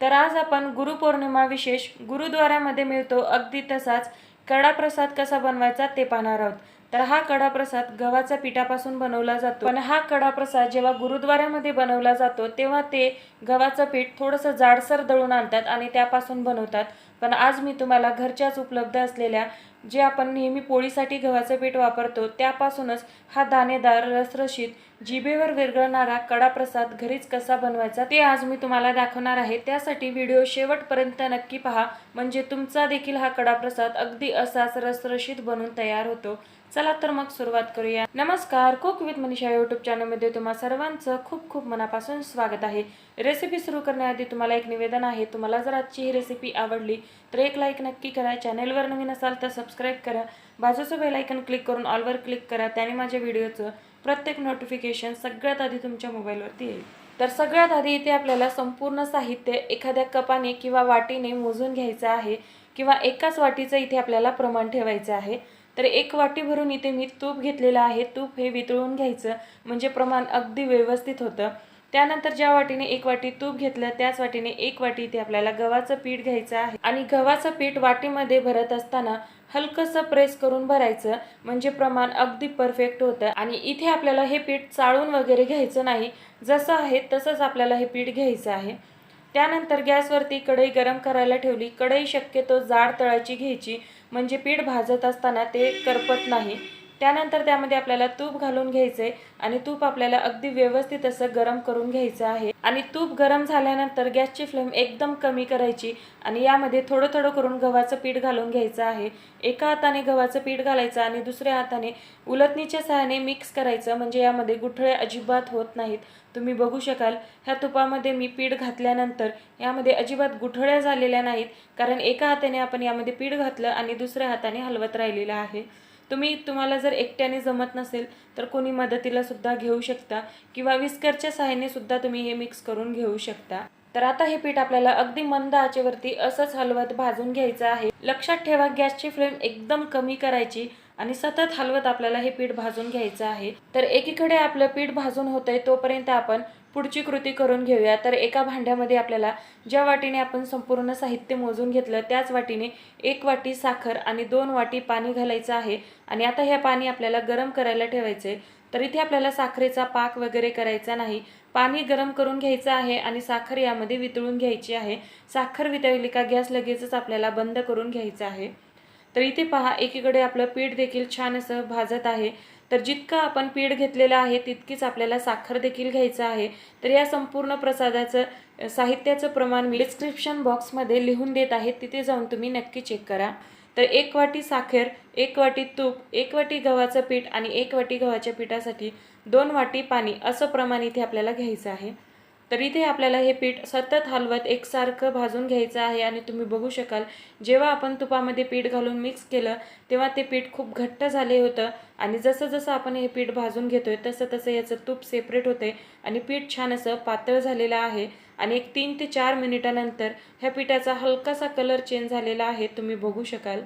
तर आज आपण गुरुपौर्णिमा विशेष गुरुद्वारामध्ये मिळतो. अगदी तसाच कडा प्रसाद कसा बनवायचा ते पाहणार आहोत. तर हा कडा प्रसाद गव्हाच्या पिठापासून बनवला जातो. पण हा कडा प्रसाद जेव्हा गुरुद्वाऱ्यामध्ये बनवला जातो तेव्हा ते गव्हाचं पीठ थोडंसं जाडसर दळून आणतात आणि त्यापासून बनवतात. पण आज मी तुम्हाला घरच्याच उपलब्ध असलेल्या जे आपण नेहमी पोळीसाठी गव्हाचं पीठ वापरतो त्यापासूनच हा दाणेदार रसरशीत जिभेवर विरघळणारा कडा प्रसाद घरीच कसा बनवायचा ते आज मी तुम्हाला दाखवणार आहे. त्यासाठी व्हिडिओ शेवटपर्यंत नक्की पहा. म्हणजे तुमचा देखील हा कडा प्रसाद अगदी असाच रसरशीत बनून तयार होतो. चला तर मग सुरुवात करूया. नमस्कार कुक विथ मनीषा युट्यूब चॅनलमध्ये तुम्हा सर्वांचं खूप खूप मनापासून स्वागत आहे. रेसिपी सुरू करण्याआधी तुम्हाला एक निवेदन आहे. तुम्हाला जर आजची ही रेसिपी आवडली तर एक लाईक नक्की करा. चॅनेलवर नवीन असाल तर सबस्क्राईब करा. बाजूचं बेल आयकन क्लिक करून ऑलवर क्लिक करा. त्याने माझ्या व्हिडिओचं प्रत्येक नोटिफिकेशन सगळ्यात आधी तुमच्या मोबाईलवरती येईल. तर सगळ्यात आधी इथे आपल्याला संपूर्ण साहित्य एखाद्या कपाने किंवा वाटीने मोजून घ्यायचं आहे किंवा एकाच वाटीचं इथे आपल्याला प्रमाण ठेवायचं आहे. तर एक वाटी भरून इथे मी तूप घेतलेलं आहे. तूप हे वितळून घ्यायचं म्हणजे प्रमाण अगदी व्यवस्थित होतं. त्यानंतर ज्या वाटीने एक वाटी तूप घेतलं त्याच वाटीने एक वाटी इथे आपल्याला गव्हाचं पीठ घ्यायचं आहे. आणि गव्हाचं पीठ वाटीमध्ये भरत असताना हलकंसं प्रेस करून भरायचं म्हणजे प्रमाण अगदी परफेक्ट होतं. आणि इथे आपल्याला हे पीठ चाळून वगैरे घ्यायचं नाही. जसं आहे तसंच आपल्याला हे पीठ घ्यायचं आहे. त्यानंतर गॅसवरती कढई गरम करायला ठेवली. कढई शक्यतो जाड तळाची घ्यायची म्हणजे पीठ भाजत असताना ते करपत नाही. त्यानंतर त्यामध्ये आपल्याला तूप घालून घ्यायचंय आणि तूप आपल्याला अगदी व्यवस्थित असं गरम करून घ्यायचं आहे. आणि तूप गरम झाल्यानंतर गॅसची फ्लेम एकदम कमी करायची आणि यामध्ये थोडं थोडं करून गव्हाचं पीठ घालून घ्यायचं आहे. एका हाताने गव्हाचं पीठ घालायचं आणि दुसऱ्या हाताने उलटणीच्या सहाय्याने मिक्स करायचं म्हणजे यामध्ये गुठळे अजिबात होत नाहीत. तुम्ही बघू शकाल ह्या तुपामध्ये मी पीठ घातल्यानंतर यामध्ये अजिबात गुठळ्या झालेल्या नाहीत कारण एका हाताने आपण यामध्ये पीठ घातलं आणि दुसऱ्या हाताने हलवत राहिलेलं आहे. तुम्ही तुम्हाला जर एकट्याने जमत नसेल तर कोणी मदतीला सुद्धा घेऊ शकता किंवा विस्करच्या सहाय्याने सुद्धा तुम्ही हे मिक्स करून घेऊ शकता. तर आता हे पीठ आपल्याला अगदी मंद आचेवरती असंच हलवत भाजून घ्यायचं आहे. लक्षात ठेवा गॅसची फ्लेम एकदम कमी करायची आणि सतत हलवत आपल्याला हे पीठ भाजून घ्यायचं आहे. तर एकीकडे आपलं पीठ भाजून होतंय तोपर्यंत आपण पुढची कृती करून घेऊया. तर एका भांड्यामध्ये आपल्याला ज्या वाटीने आपण संपूर्ण साहित्य मोजून घेतलं त्याच वाटीने एक वाटी साखर आणि दोन वाटी पाणी घालायचं आहे. आणि आता हे पाणी आपल्याला गरम करायला ठेवायचं आहे तर इथे आपल्याला साखरेचा पाक वगैरे करायचा नाही. पाणी गरम करून घ्यायचं आहे आणि साखर यामध्ये वितळून घ्यायची आहे. साखर वितळली का गॅस लगेचच आपल्याला बंद करून घ्यायचा आहे. तर इथे पहा एकीकडे आपलं पीठ देखील छान असं भाजत आहे. तर जितकं आपण पीठ घेतलेलं आहे तितकीच आपल्याला साखर देखील घ्यायचं आहे. तर या संपूर्ण प्रसादाचं साहित्याचं प्रमाण मी डिस्क्रिप्शन बॉक्समध्ये लिहून देत आहे. तिथे जाऊन तुम्ही नक्की चेक करा. तर एक वाटी साखर एक वाटी तूप एक वाटी गव्हाचं पीठ आणि एक वाटी गव्हाच्या पिठासाठी दोन वाटी पाणी असं प्रमाण इथे आपल्याला घ्यायचं आहे. तर इथे आपल्याला हे पीठ सतत हलवत एकसारखं भाजून घ्यायचं आहे आणि तुम्ही बघू शकाल जेव्हा आपण तुपामध्ये पीठ घालून मिक्स केलं तेव्हा ते पीठ खूप घट्ट झाले होतं आणि जसं जसं आपण हे पीठ भाजून घेतोय तसं तसं याचं तूप सेपरेट होते आणि पीठ छान असं पातळ झालेलं आहे आणि एक तीन ते चार मिनिटानंतर ह्या पिठाचा हलकासा कलर चेंज झालेला आहे तुम्ही बघू शकाल.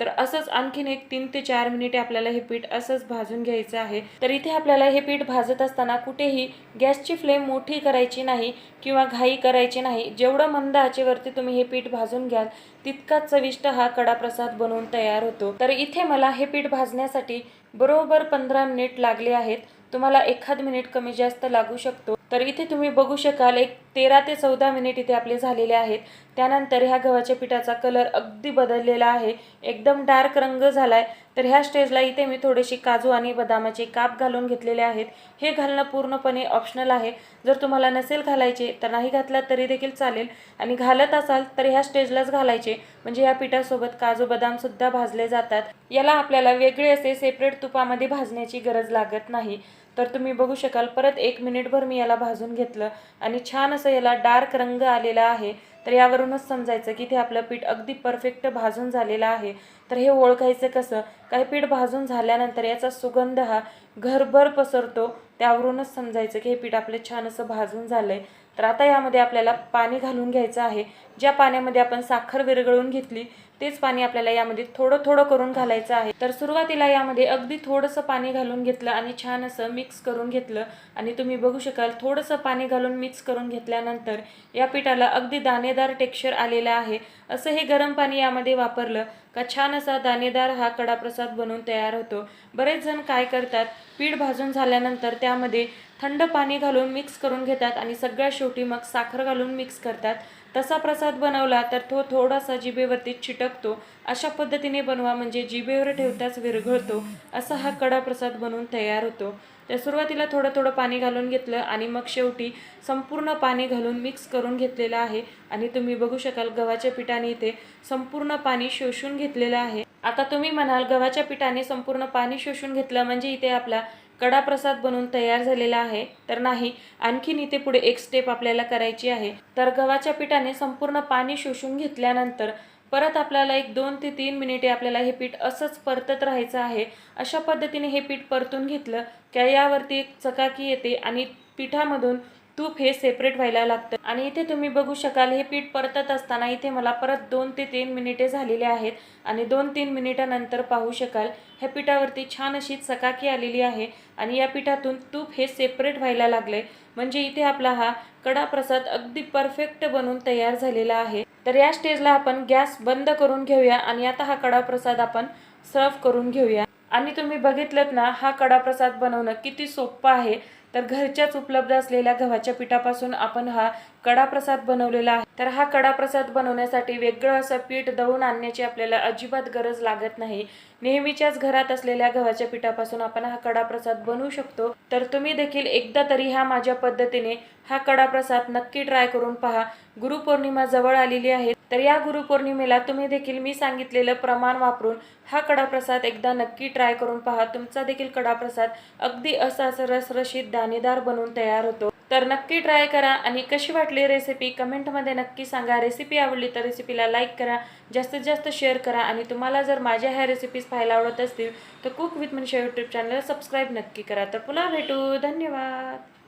तर असंच आणखीन एक तीन ते चार मिनिटे आपल्याला हे पीठ असंच भाजून घ्यायचं आहे. तर इथे आपल्याला हे पीठ भाजत असताना कुठेही गॅसची फ्लेम मोठी करायची नाही किंवा घाई करायची नाही. जेवढं मंद आचेवरती तुम्ही हे पीठ भाजून घ्याल तितकाच चविष्ट हा कडा प्रसाद बनवून तयार होतो. तर इथे मला हे पीठ भाजण्यासाठी बरोबर पंधरा मिनिट लागले आहेत. तुम्हाला एखाद मिनिट कमी जास्त लागू शकतो. तर इथे तुम्ही बघू शकाल एक तेरा ते चौदा मिनिट इथे आपले झालेले आहेत. त्यानंतर ह्या गव्हाच्या पिठाचा कलर अगदी बदललेला आहे. एकदम डार्क रंग झाला आहे तर ह्या स्टेजला इथे मी थोडेशी काजू आणि बदामाचे काप घालून घेतलेले आहेत. हे घालणं पूर्णपणे ऑप्शनल आहे. जर तुम्हाला नसेल घालायचे तर नाही घातलात तरी देखील चालेल. आणि घालत असाल तर ह्या स्टेजलाच घालायचे. म्हणजे ह्या पिठासोबत काजू बदामसुद्धा भाजले जातात. याला आपल्याला वेगळे असे सेपरेट तुपामध्ये भाजण्याची गरज लागत नाही. तर तुम्ही बघू शकाल परत एक मिनिटभर मी याला भाजून घेतलं आणि छान असं याला डार्क रंग आलेला आहे. तर यावरूनच समजायचं की ते आपलं पीठ अगदी परफेक्ट भाजून झालेलं आहे. तर हे ओळखायचं कसं? काही पीठ भाजून झाल्यानंतर याचा सुगंध हा घरभर पसरतो. त्यावरूनच समजायचं की हे पीठ आपलं छान असं भाजून झालंय. तर आता यामध्ये आपल्याला पाणी घालून घ्यायचं आहे. ज्या पाण्यामध्ये आपण साखर विरघळून घेतली तेच पाणी आपल्याला यामध्ये थोडं थोडं करून घालायचं आहे. तर सुरुवातीला यामध्ये अगदी थोडंसं पाणी घालून घेतलं आणि छान असं मिक्स करून घेतलं. आणि तुम्ही बघू शकाल थोडंसं पाणी घालून मिक्स करून घेतल्यानंतर या पिठाला अगदी दाणेदार टेक्स्चर आलेलं आहे. असं हे गरम पाणी यामध्ये वापरलं का छान असा दाणेदार हा कडाप्रसाद बनवून तयार होतो. बरेच जण काय करतात पीठ भाजून झाल्यानंतर त्यामध्ये थंड पाणी घालून मिक्स करून घेतात आणि सगळ्या शेवटी मग साखर घालून मिक्स करतात. तसा प्रसाद बनवला तर तो थोडासा जिभेवरती चिटकतो. अशा पद्धतीने बनवा म्हणजे जिभेवर ठेवताच विरघळतो असा हा कडा प्रसाद बनवून तयार होतो. तर सुरुवातीला थोडं थोडं पाणी घालून घेतलं आणि मग शेवटी संपूर्ण पाणी घालून मिक्स करून घेतलेलं आहे. आणि तुम्ही बघू शकाल गव्हाच्या पिठाने इथे संपूर्ण पाणी शोषून घेतलेलं आहे. आता तुम्ही म्हणाल गव्हाच्या पिठाने संपूर्ण पाणी शोषून घेतलं म्हणजे इथे आपला कडा प्रसाद बनून तयार झालेला आहे. तर नाही आणखीन इथे पुढे एक स्टेप आपल्याला करायची आहे. तर गव्हाच्या पिठाने संपूर्ण पाणी शोषून घेतल्यानंतर परत आपल्याला एक दोन ते तीन मिनिटे आपल्याला हे पीठ असंच परतत राहायचं आहे. अशा पद्धतीने हे पीठ परतून घेतलं की यावरती एक चकाकी येते आणि पिठामधून तूप हे सेपरेट व्हायला लागतं. आणि इथे तुम्ही बघू शकाल हे पीठ परतत असताना इथे मला परत दोन ते तीन मिनिटे झालेले आहेत. आणि दोन तीन मिनिटानंतर पाहू शकाल ह्या पिठावरती छान अशी चकाकी आलेली आहे. आणि या पिठातून तूप हे सेपरेट व्हायला लागले म्हणजे इथे आपला हा कडा प्रसाद अगदी परफेक्ट बनून तयार झालेला आहे. तर या स्टेजला आपण गॅस बंद करून घेऊया आणि आता हा कडा प्रसाद आपण सर्व करून घेऊया. आणि तुम्ही बघितलं ना हा कडा प्रसाद बनवणं किती सोपं आहे. तर घरच्याच उपलब्ध असलेल्या गव्हाच्या पिठापासून आपण हा कडा प्रसाद बनवलेला आहे. तर हा कडा प्रसाद बनवण्यासाठी वेगळं असं पीठ दळून आणण्याची आपल्याला अजिबात गरज लागत नाही. नेहमीच्याच घरात असलेल्या गव्हाच्या पिठापासून आपण हा कडा प्रसाद बनवू शकतो. तर तुम्ही देखील एकदा तरी ह्या माझ्या पद्धतीने हा कडा प्रसाद नक्की ट्राय करून पहा. गुरुपौर्णिमा जवळ आलेली आहे. तर या गुरुपौर्णिमेला तुम्ही देखील मी सांगितलेलं प्रमाण वापरून हा कडा प्रसाद एकदा नक्की ट्राय करून पहा. तुमचा देखील कडा प्रसाद अगदी असा असं रसरशीत दाणेदार बनवून तयार होतो. तर नक्की ट्राय करा आणि कशी वाटली रेसिपी कमेंटमध्ये नक्की सांगा. रेसिपी आवडली तर रेसिपीला लाईक करा. जास्तीत जास्त शेअर करा आणि तुम्हाला जर माझ्या ह्या रेसिपीज पाहायला आवडत असतील तर cook with Manasha YouTube channel subscribe नक्की करा. तर पुन्हा भेटू. धन्यवाद.